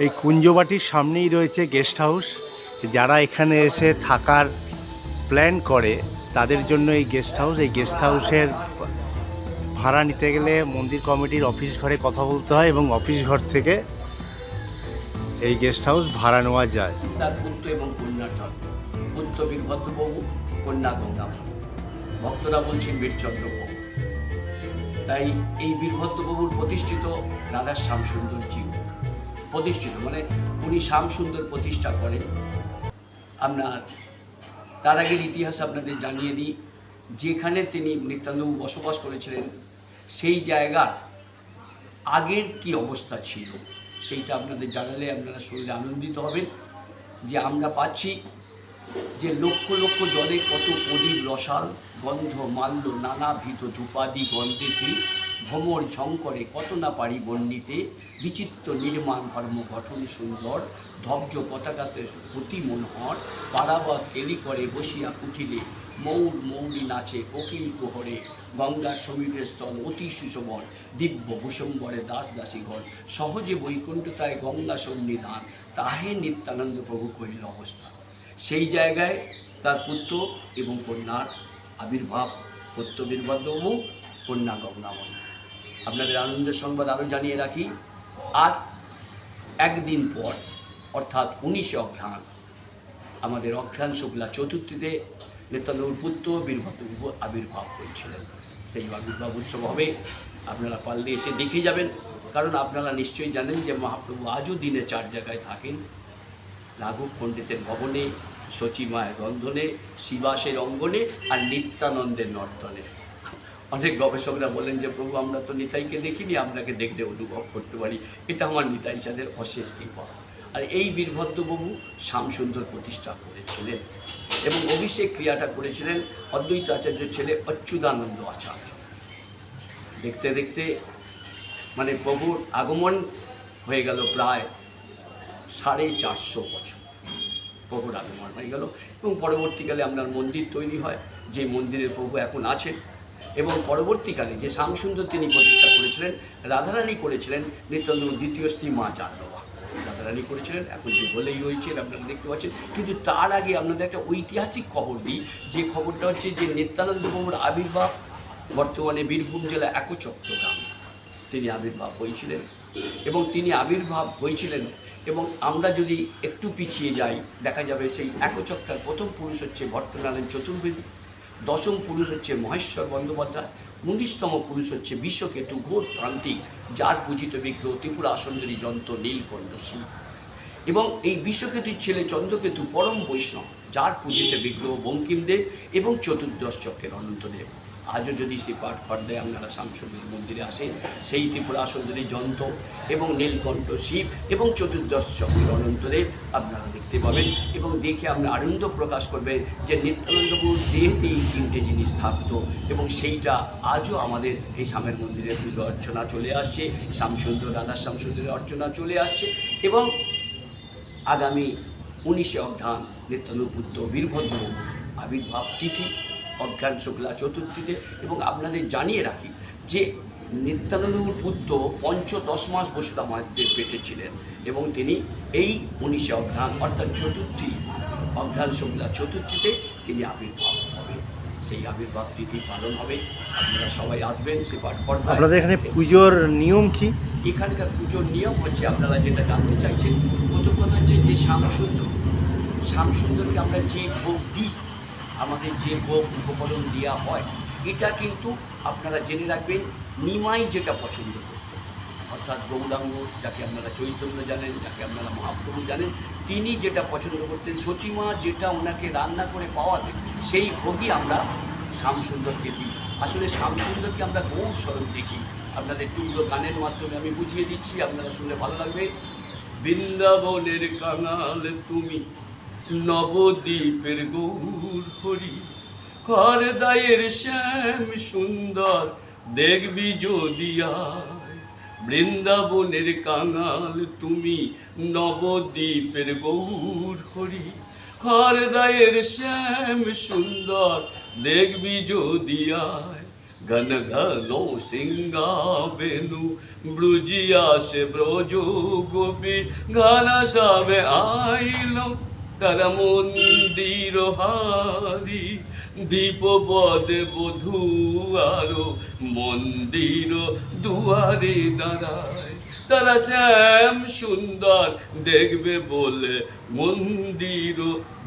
এই কুঞ্জবাটির সামনেই রয়েছে গেস্ট হাউস যারা এখানে এসে থাকার প্ল্যান করে, তাদের জন্য এই গেস্ট হাউস এই গেস্ট হাউসের ভাড়া নিতে গেলে মন্দির কমিটির অফিস ঘরে কথা বলতে হয় এবং অফিস ঘর থেকে এই গেস্ট হাউস ভাড়া নেওয়া যায়। তার পুত্র এবং কন্যার জন্ম পুত্র বীরভদ্রবাবু, কন্যা গঙ্গাবাবু ভক্তরা বলছেন বীরচন্দ্র প্রভু তাই এই বীরভদ্রবাবুর প্রতিষ্ঠিত রাধা শ্যামসুন্দর জিউ প্রতিষ্ঠিত মানে উনি শ্যাম সুন্দর প্রতিষ্ঠা করেন। আপনার তার আগের ইতিহাস আপনাদের জানিয়ে দিই। যেখানে তিনি নিত্যানন্দবাবু বসবাস করেছিলেন, সেই জায়গার আগের কি অবস্থা ছিল, সেইটা আপনাদের জানালে আপনারা শরীরে আনন্দিত হবেন। যে আমরা পাচ্ছি যে লক্ষ লক্ষ জলে কত প্রদীপ রসাল, গন্ধ মাল্য, নানাবিধ ধূপাদি গন্ধেতে ভ্রমর ঝঙ্করে কত না পারি বর্ণিতে বিচিত্র নির্মাণ ধর্ম গঠন সুন্দর ধবজ পতাকাতে অতি মনোহর, পারাবত কেলি করে বসিয়া কুঠিলে মৌর মৌরি নাচে কোকিল কোহরে গঙ্গা সমীপের স্থল অতি সুশোভন, দিব্য ভূষম্বরে দাস দাসী ঘর সহজে বৈকুণ্ঠতায় গঙ্গা সন্নিধান, তাহে নিত্যানন্দ প্রভু কহিল অবস্থা। সেই জায়গায় তার পুত্র এবং কন্যার আবির্ভাব পুত্র বীরভদ্রবাবু কন্যা গঙ্গামণি আপনাদের আনন্দের সংবাদ আরও জানিয়ে রাখি। আর একদিন পর, অর্থাৎ উনিশে অঘ্রাণ, আমাদের অঘ্রাণ শুক্লা চতুর্থীতে নেতানুর পুত্র বীরভদ্রবাবু আবির্ভাব হয়েছিলেন। সেই আবির্ভাব উৎসব হবে, আপনারা পারলে এসে দেখে যাবেন। কারণ আপনারা নিশ্চয়ই জানেন যে মহাপ্রভু আজও দিনে চার জায়গায় থাকেন। রাঘব পণ্ডিতের ভবনে, শচীমায়ের রন্ধনে শিবাসের অঙ্গনে আর নিত্যানন্দের নর্তনে। অনেক গবেষকরা বলেন যে, প্রভু, আমরা তো নিতাইকে দেখিনি আপনাকে দেখলে অনুভব করতে পারি। এটা আমার নিতাই সাদের অশেষ কৃপা। আর এই বীরভদ্রবাবু শ্যামসুন্দর প্রতিষ্ঠা করেছিলেন এবং অভিষেক ক্রিয়াটা করেছিলেন অদ্বৈত আচার্যের ছেলে অচ্যুতানন্দ আচার্য। দেখতে দেখতে মানে প্রভুর আগমন হয়ে গেল প্রায় সাড়ে চারশো বছর। প্রভুর আগমন হয়ে গেল এবং পরবর্তীকালে আপনার মন্দির তৈরি হয়। যে মন্দিরে প্রভু এখন আছেন এবং পরবর্তীকালে যে শ্যামসুন্দর তিনি প্রতিষ্ঠা করেছিলেন, রাধারানী করেছিলেন নিত্যানন্দ দ্বিতীয় স্ত্রী মা জাহ্নবা রাধারানী করেছিলেন, এখন যে বলেই রয়েছে আপনারা দেখতে পাচ্ছেন। কিন্তু তার আগে আপনাদের একটা ঐতিহাসিক খবর দিই, যে খবরটা হচ্ছে যে নিত্যানন্দ প্রভুর আবির্ভাব বর্তমানে বীরভূম জেলা একচক্র গ্রামে। তিনি আবির্ভাব হয়েছিলেন এবং তিনি আবির্ভাব হয়েছিলেন এবং আমরা যদি একটু পিছিয়ে যাই, দেখা যাবে সেই একচক্রার প্রথম পুরুষ হচ্ছে ভট্টনারায়ণ চতুর্বেদী। দশম পুরুষ হচ্ছে মহেশ্বর বন্দ্যোপাধ্যায়, উনিশতম পুরুষ হচ্ছে বিশ্বকেতু ঘোর প্রান্তিক যার পূজিত বিগ্রহ ত্রিপুরা সুন্দরী যন্ত্র নীলকণ্ঠ সিং। এবং এই বিশ্বকেতুর ছেলে চন্দ্রকেতু পরম বৈষ্ণব, যার পূজিত বিগ্রহ বঙ্কিমদেব এবং চতুর্দশ চক্রের অনন্তদেব। আজও যদি সেই পাঠ খণ্ডে আপনারা শামসুন্দর মন্দিরে আসেন, সেই ত্রিপুরা সুন্দরী যন্ত্র এবং নীলকণ্ঠ শিব এবং চতুর্দশ চক্রের অনন্তদেব আপনারা দেখতে পাবেন এবং দেখে আপনারা আনন্দ প্রকাশ করবেন যে নিত্যানন্দপুর দেহেতেই তিনটে জিনিস থাকতো এবং সেইটা আজও আমাদের এই স্বামের মন্দিরে পুজো অর্চনা চলে আসছে, শ্যামসুন্দর রাধা শ্যামসুন্দরের অর্চনা চলে আসছে এবং আগামী উনিশে অঘ্রাণ নিত্যানুপুত্র বীরভদ্র আবির্ভাব তিথি অজ্ঞান শুক্লা চতুর্থীতে এবং আপনাদের জানিয়ে রাখি যে নিত্যানন্দর পুত্র পঞ্চদশ মাস বসুদা মায়ের পেটে ছিলেন এবং তিনি এই উনিশে অঘ্রাণ অর্থাৎ চতুর্থী অঘ্রাণ শুক্লা চতুর্থীতে তিনি আবির্ভাব হবে। সেই আবির্ভাব তিথি পালন হবে। আপনারা সবাই আসবেন সে পাঠ করবেন আপনাদের এখানে পুজোর নিয়ম কি? এখানকার পুজোর নিয়ম হচ্ছে আপনারা যেটা জানতে চাইছেন প্রথম কথা হচ্ছে যে শ্যামসুন্দর। শ্যামসুন্দরকে আমরা যে ভোগ দিই আমাদের যে ভোগ উপকরণ দেওয়া হয়, এটা কিন্তু আপনারা জেনে রাখবেন, নিমাই যেটা পছন্দ অর্থাৎ গৌরাঙ্গ, যাকে আপনারা চৈতন্য জানেন, যাকে আপনারা মহাপ্রভু জানেন, তিনি যেটা পছন্দ করতেন সচিমা যেটা ওনাকে রান্না করে পাওয়াতেন, সেই ভোগই আমরা শ্যামসুন্দরকে দিই। আসলে শ্যামসুন্দরকে আমরা গৌর স্বরূপ দেখি। আপনাদের টুকরো গানের মাধ্যমে আমি বুঝিয়ে দিচ্ছি, আপনারা শুনলে ভালো লাগবে। বৃন্দাবনের কাঙাল তুমি নবদ্বীপের গৌর হরি কর দায়ের শ্যাম সুন্দর, দেখবি যদি বৃন্দাবনের কাঙাল তুমি নবদ্বীপের গৌর হরি খর দায়ের শ্যাম সুন্দর, দেখবি যদি আয়। ঘন ঘন সিংহাবেনু ব্রুজিয়া সে ব্রজ গোপী ঘন সবে আইল তার মন্দির হারি দীপ বদে বধূ আরও মন্দির দুয়ারে দাঁড়ায়। তারা শ্যাম সুন্দর। দেখবে বলে মন্দির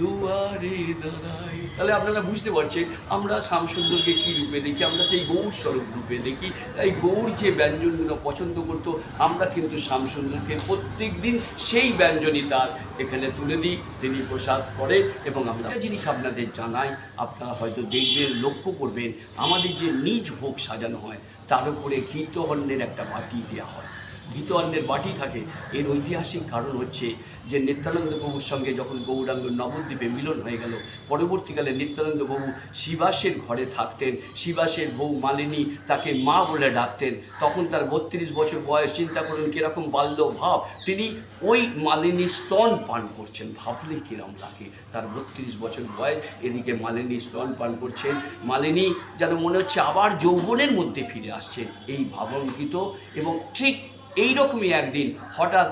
দুয়ারে দাঁড়াই তাহলে আপনারা বুঝতে পারছেন, আমরা শ্যাম সুন্দরকে কী রূপে দেখি? আমরা সেই গৌর স্বরূপ রূপে দেখি। তাই গৌর যে ব্যঞ্জনগুলো পছন্দ করতো, আমরা কিন্তু শ্যাম সুন্দরকে প্রত্যেক দিন সেই ব্যঞ্জনই তার এখানে তুলে দিই, তিনি প্রসাদ করেন এবং আমরা জিনিস আপনাদের জানাই, আপনারা হয়তো দেখবেন, লক্ষ্য করবেন, আমাদের যে নিজ ভোগ সাজানো হয়, তার উপরে ঘিতহন্যের একটা বাটি দেওয়া হয়। ঘিত অন্নের বাটি থাকে। এর ঐতিহাসিক কারণ হচ্ছে যে নিত্যানন্দ প্রভুর সঙ্গে যখন গৌরাঙ্গ নবদ্বীপে মিলন হয়ে গেল, পরবর্তীকালে নিত্যানন্দ প্রভু শিবাসের ঘরে থাকতেন। শিবাসের বউ মালিনী তাকে মা বলে ডাকতেন। তখন তার বত্রিশ বছর বয়স, চিন্তা করুন কীরকম বাল্য ভাব। তিনি ওই মালিনী স্তন পান করছেন, ভাবলে কিরম লাগে। তার বত্রিশ বছর বয়স, এদিকে মালিনী স্তন পান করছেন। মালিনী যেন মনে হচ্ছে আবার যৌবনের মধ্যে ফিরে আসছেন। এই ভাবাঙ্কিত এবং ঠিক এইরকমই একদিন হঠাৎ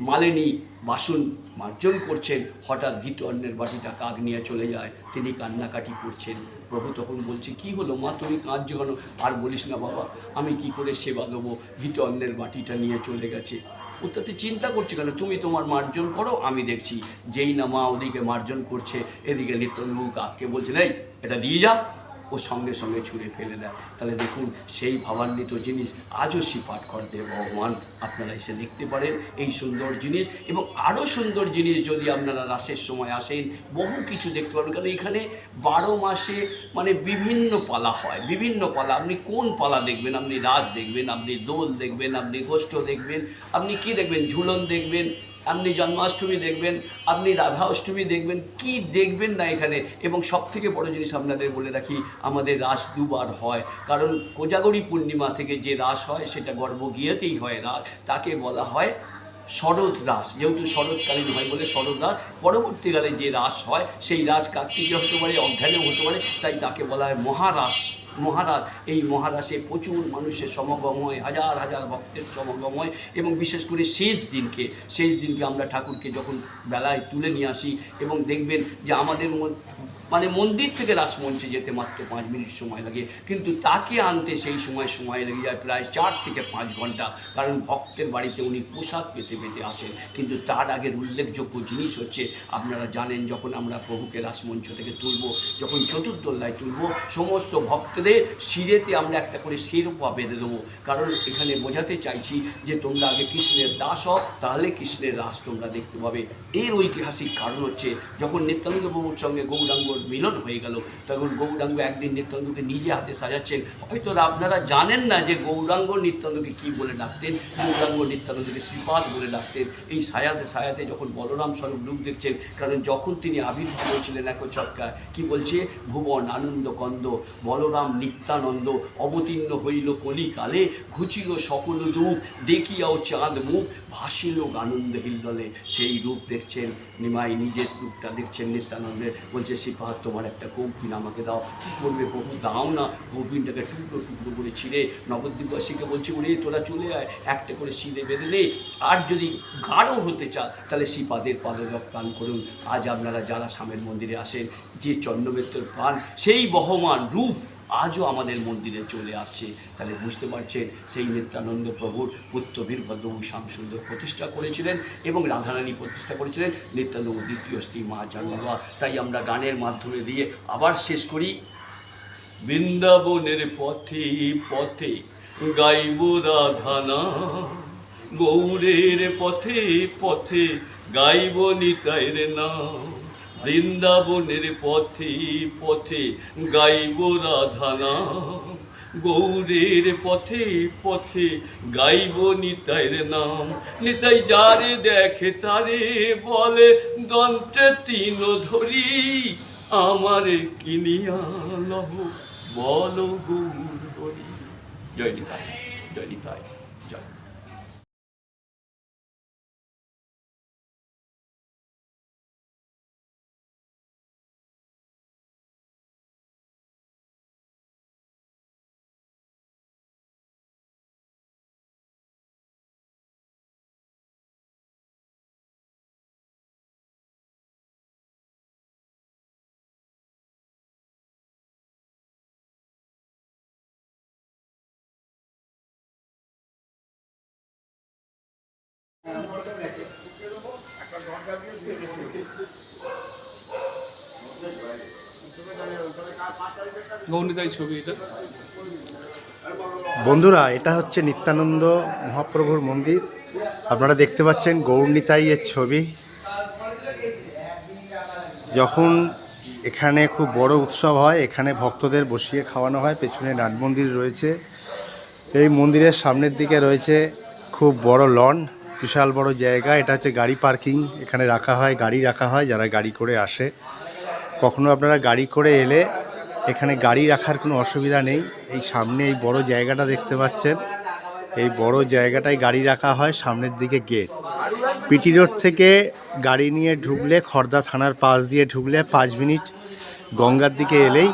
মালিনী বাসন মার্জন করছেন, হঠাৎ ঘিত অন্নের বাটিটা কাক নিয়ে চলে যায়, তিনি কান্নাকাটি করছেন। প্রভু তখন বলছে, কি হলো মা, তুমি কাঁদছো কেন? আর বলিস না বাবা, আমি কি করে সেবা দেবো? ঘিত অন্নের বাটিটা নিয়ে চলে গেছে। ও তাতে চিন্তা করছে কেন? তুমি তোমার মার্জন করো, আমি দেখছি। যেই না মা ওদিকে মার্জন করছে, এদিকে নিত্যনবাবু কাককে বলছেন এই, এটা দিয়ে যা। ও সঙ্গে সঙ্গে ছুঁড়ে ফেলে দেয়। তাহলে দেখুন, সেই ভাবান্বিত জিনিস আজও শ্রীপাঠ করতে ভগবান আপনারা এসে দেখতে পারেন। এই সুন্দর জিনিস এবং আরও সুন্দর জিনিস যদি আপনারা রাসের সময় আসেন, বহু কিছু দেখতে পাবেন। কারণ এখানে বারো মাসে মানে বিভিন্ন পালা হয়, বিভিন্ন পালা। আপনি কোন পালা দেখবেন? আপনি রাস দেখবেন, আপনি দোল দেখবেন, আপনি গোষ্ঠ দেখবেন, আপনি কি দেখবেন? ঝুলন দেখবেন আপনি জন্মাষ্টমী দেখবেন, আপনি রাধা অষ্টমী দেখবেন, কি দেখবেন না এখানে? এবং সব থেকে বড় জিনিস আপনাদের বলে রাখি, আমাদের রাস দুবার হয়। কারণ কোজাগরী পূর্ণিমা থেকে যে রাস হয়, সেটা গর্ভগিয়েতেই হয় রাস তাকে বলা হয় শরৎ রাস, যেহেতু শরৎকালীন হয় বলে শরৎ রাস, পরবর্তীকালে যে রাস হয়, সেই রাস কার্তিকে হতে পারে অজ্ঞানেও হতে পারে, তাই তাকে বলা হয় মহারাস, মহারাজ। এই মহারাসে প্রচুর মানুষের সমাগম হয়, হাজার হাজার ভক্তের সমাগম হয়, এবং বিশেষ করে শেষ দিনকে শেষ দিনকে আমরা ঠাকুরকে যখন বেলায় তুলে নিয়ে আসি, এবং দেখবেন যে আমাদের মন- মানে মন্দির থেকে রাসমঞ্চে যেতে মাত্র পাঁচ মিনিট সময় লাগে, কিন্তু তাকে আনতে সেই সময় সময় লেগে যায় প্রায় চার থেকে পাঁচ ঘণ্টা, কারণ ভক্তের বাড়িতে উনি প্রসাদ পেতে পেতে আসেন কিন্তু তার আগের উল্লেখযোগ্য জিনিস হচ্ছে, আপনারা জানেন যখন আমরা প্রভুকে রাসমঞ্চ থেকে তুলব, যখন চতুর্দোল্লায় তুলব, সমস্ত ভক্তদের শিরেতে আমরা একটা করে শিরোপা বেঁধে দেবো। কারণ এখানে বোঝাতে চাইছি যে তোমরা আগে কৃষ্ণের দাস হও, তাহলে কৃষ্ণের রাস তোমরা দেখতে পাবে। এর ঐতিহাসিক কারণ হচ্ছে, যখন নিত্যানন্দ প্রভুর সঙ্গে গৌরাঙ্গর মিলন হয়ে গেল, তখন গৌরাঙ্গ একদিন নিত্যানন্দকে নিজে হাতে সাজাচ্ছেন। হয়তো আপনারা জানেন না যে গৌরাঙ্গ নিত্যানন্দকে কি বলে ডাকতেন। গৌরাঙ্গ নিত্যানন্দকে শ্রীপাদ বলে ডাকতেন। এই সায়াতে সায়াতে যখন বলরাম স্বরূপ রূপ দেখছেন, কারণ যখন তিনি আবির্ভাব হয়েছিলেন এক ছক্কা কি বলছে? ভুবন, আনন্দ, কন্দ, বলরাম নিত্যানন্দ, অবতীর্ণ হইল কলিকালে, ঘুচিল সকল রূপ, দেখিয়াও চাঁদ মুখ, ভাসিল আনন্দ হিল্ললে। সেই রূপ দেখছেন, নিমাই নিজের রূপটা দেখছেন নিত্যানন্দের। বলছে শ্রীপাদ তোমার একটা কৌপিন আমাকে দাও। কী করবে প্রভু? দাও না। কৌপিনটাকে টুকরো টুকরো করে ছিঁড়ে নবদ্বীপবাসীকে বলছে, ওরে, তোরা চলে আয়। একটা করে শিলে বেঁধে নে। আর যদি গাঢ় হতে চান, তাহলে শ্রীপাদের পাদরক প্রাণ করুন। আজ আপনারা যারা স্বামীর মন্দিরে আসেন, যে চন্দ্রমিত্রর প্রাণ সেই বহমান রূপ আজও আমাদের মন্দিরে চলে আসছে। তাহলে বুঝতে পারছেন, সেই নিত্যানন্দ প্রভুর পুত্র বীরভদ্রবু শ্যামসুন্দর প্রতিষ্ঠা করেছিলেন এবং রাধারানী প্রতিষ্ঠা করেছিলেন নিত্যানন্দ দ্বিতীয় স্ত্রী মা জানবা তাই আমরা গানের মাধ্যমে দিয়ে আবার শেষ করি। বৃন্দাবনের পথে পথে গাইব রাধানা। গৌরের পথে পথে গাইব নিতাইর নাম। বৃন্দাবনের পথে পথে গাইব রাধানা গৌরের পথে পথে গাইব নিতাইর নাম। নিতাই যারে দেখে তারে বলে, দন্তে তিন ধরি আমারে কিনিয়া লহ বল গৌর হরি। জয় নিতাই জয় নিতাই, জয়। বন্ধুরা, এটা হচ্ছে নিত্যানন্দ মহাপ্রভুর মন্দির। আপনারা দেখতে পাচ্ছেন গৌরনিতাই এর ছবি। যখন এখানে খুব বড় উৎসব হয়, এখানে ভক্তদের বসিয়ে খাওয়ানো হয়, পেছনে নাট মন্দির রয়েছে। এই মন্দিরের সামনের দিকে রয়েছে খুব বড় লন। বিশাল বড় জায়গা, এটা হচ্ছে গাড়ি পার্কিং। এখানে রাখা হয়, গাড়ি রাখা হয়, যারা গাড়ি করে আসে। কখনো আপনারা গাড়ি করে এলে এখানে গাড়ি রাখার কোনো অসুবিধা নেই। এই সামনে এই বড় জায়গাটা দেখতে পাচ্ছেন। এই বড় জায়গাটায় গাড়ি রাখা হয়, সামনের দিকে গেট। পিটি রোড থেকে গাড়ি নিয়ে ঢুকলে, খর্দা থানার পাশ দিয়ে ঢুকলে, পাঁচ মিনিট গঙ্গার দিকে এলেই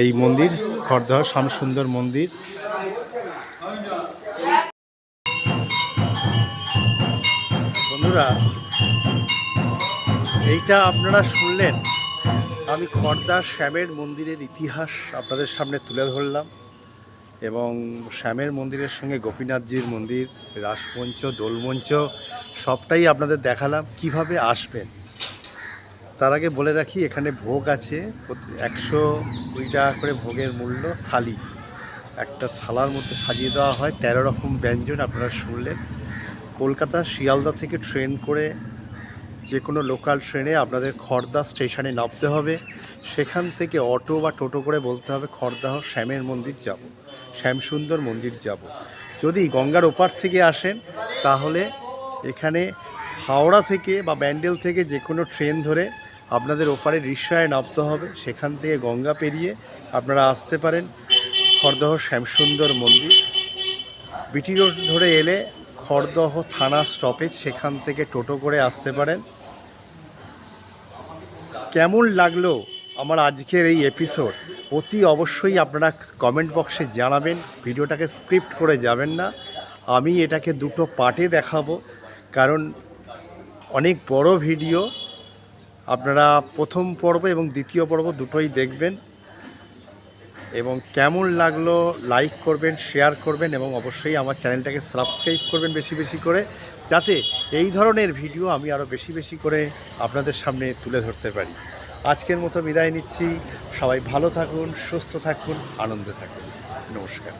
এই মন্দির, খর্দা শ্যামসুন্দর মন্দির। এইটা আপনারা শুনলেন। আমি খর্দার শ্যামের মন্দিরের ইতিহাস আপনাদের সামনে তুলে ধরলাম এবং শ্যামের মন্দিরের সঙ্গে গোপীনাথজির মন্দির, রাসমঞ্চ, দোলমঞ্চ সবটাই আপনাদের দেখালাম, কীভাবে আসবেন। তার আগে বলে রাখি, এখানে ভোগ আছে, একশো কুড়ি টাকা করে ভোগের মূল্য থালি। একটা থালার মধ্যে সাজিয়ে দেওয়া হয়, তেরো রকম ব্যঞ্জন আপনারা শুনলেন। কলকাতা শিয়ালদা থেকে ট্রেন করে যে কোনো লোকাল ট্রেনে আপনাদের খড়দা স্টেশনে নামতে হবে। সেখান থেকে অটো বা টোটো করে বলতে হবে খড়দাহ শ্যামের মন্দির যাব, শ্যামসুন্দর মন্দির যাব। যদি গঙ্গার ওপার থেকে আসেন, তাহলে এখানে হাওড়া থেকে বা ব্যান্ডেল থেকে যে কোনো ট্রেন ধরে আপনাদের ওপারে রিক্সায় নামতে হবে। সেখান থেকে গঙ্গা পেরিয়ে আপনারা আসতে পারেন খড়দহ শ্যামসুন্দর মন্দির। বিটি রোড ধরে এলে খড়দহ থানা স্টপেজ সেখান থেকে টোটো করে আসতে পারেন। কেমন লাগল আমার আজকের এই এপিসোড অতি অবশ্যই আপনারা কমেন্ট বক্সে জানাবেন। ভিডিওটাকে স্ক্রিপ্ট করে যাবেন না। আমি এটাকে দুটো পার্টে দেখাবো। কারণ অনেক বড় ভিডিও আপনারা প্রথম পর্ব এবং দ্বিতীয় পর্ব দুটোই দেখবেন। এবং কেমন লাগল লাইক করবেন শেয়ার করবেন এবং অবশ্যই আমার চ্যানেলটাকে সাবস্ক্রাইব করবেন বেশি বেশি করে, যাতে এই ধরনের ভিডিও আমি আরও বেশি বেশি করে আপনাদের সামনে তুলে ধরতে পারি। আজকের মতো বিদায় নিচ্ছি। সবাই ভালো থাকুন, সুস্থ থাকুন, আনন্দে থাকুন। নমস্কার।